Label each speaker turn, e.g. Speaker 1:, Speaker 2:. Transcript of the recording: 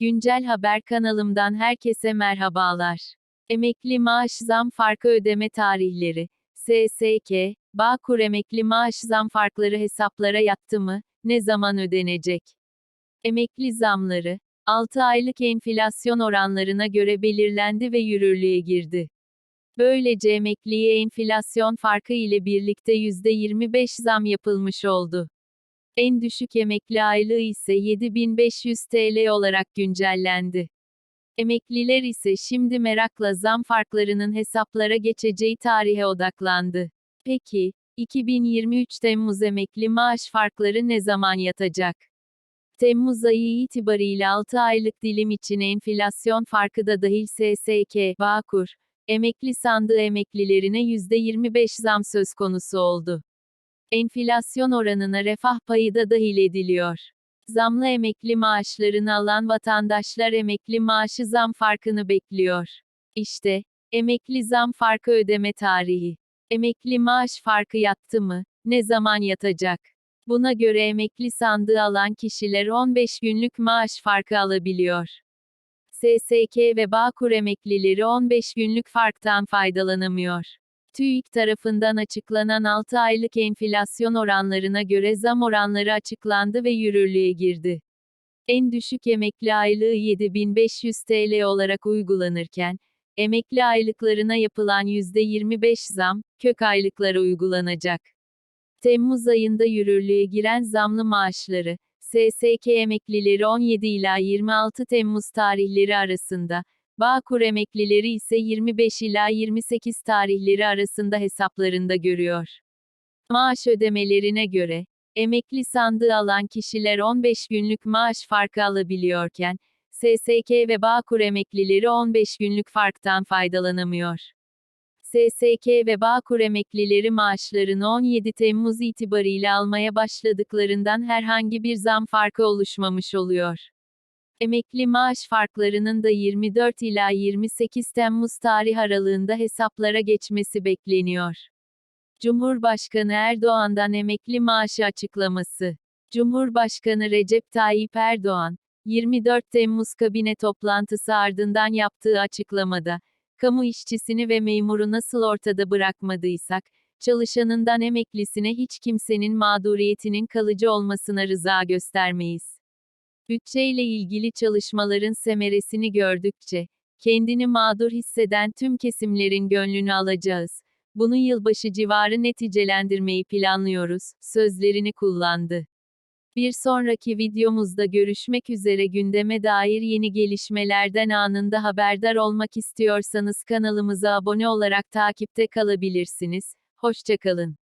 Speaker 1: Güncel Haber kanalımdan herkese merhabalar. Emekli maaş zam farkı ödeme tarihleri. SSK, Bağkur emekli maaş zam farkları hesaplara yattı mı? Ne zaman ödenecek? Emekli zamları, 6 aylık enflasyon oranlarına göre belirlendi ve yürürlüğe girdi. Böylece emekliye enflasyon farkı ile birlikte %25 zam yapılmış oldu. En düşük emekli aylığı ise 7500 TL olarak güncellendi. Emekliler ise şimdi merakla zam farklarının hesaplara geçeceği tarihe odaklandı. Peki, 2023 Temmuz emekli maaş farkları ne zaman yatacak? Temmuz ayı itibariyle 6 aylık dilim için enflasyon farkı da dahil SSK, Bağkur, emekli sandığı emeklilerine %25 zam söz konusu oldu. Enflasyon oranına refah payı da dahil ediliyor. Zamlı emekli maaşlarını alan vatandaşlar emekli maaşı zam farkını bekliyor. İşte, emekli zam farkı ödeme tarihi. Emekli maaş farkı yattı mı? Ne zaman yatacak? Buna göre emekli sandığı alan kişiler 15 günlük maaş farkı alabiliyor. SSK ve Bağkur emeklileri 15 günlük farktan faydalanamıyor. TÜİK tarafından açıklanan 6 aylık enflasyon oranlarına göre zam oranları açıklandı ve yürürlüğe girdi. En düşük emekli aylığı 7500 TL olarak uygulanırken, emekli aylıklarına yapılan %25 zam, kök aylıklara uygulanacak. Temmuz ayında yürürlüğe giren zamlı maaşları, SSK emeklileri 17 ila 26 Temmuz tarihleri arasında, Bağkur emeklileri ise 25 ila 28 tarihleri arasında hesaplarında görüyor. Maaş ödemelerine göre, emekli sandığı alan kişiler 15 günlük maaş farkı alabiliyorken, SSK ve Bağkur emeklileri 15 günlük farktan faydalanamıyor. SSK ve Bağkur emeklileri maaşlarını 17 Temmuz itibariyle almaya başladıklarından herhangi bir zam farkı oluşmamış oluyor. Emekli maaş farklarının da 24 ila 28 Temmuz tarih aralığında hesaplara geçmesi bekleniyor. Cumhurbaşkanı Erdoğan'dan emekli maaşı açıklaması. Cumhurbaşkanı Recep Tayyip Erdoğan, 24 Temmuz kabine toplantısı ardından yaptığı açıklamada, kamu işçisini ve memuru nasıl ortada bırakmadıysak, çalışanından emeklisine hiç kimsenin mağduriyetinin kalıcı olmasına rıza göstermeyiz. Bütçeyle ilgili çalışmaların semeresini gördükçe, kendini mağdur hisseden tüm kesimlerin gönlünü alacağız. Bunu yılbaşı civarı neticelendirmeyi planlıyoruz, sözlerini kullandı. Bir sonraki videomuzda görüşmek üzere gündeme dair yeni gelişmelerden anında haberdar olmak istiyorsanız kanalımıza abone olarak takipte kalabilirsiniz. Hoşçakalın.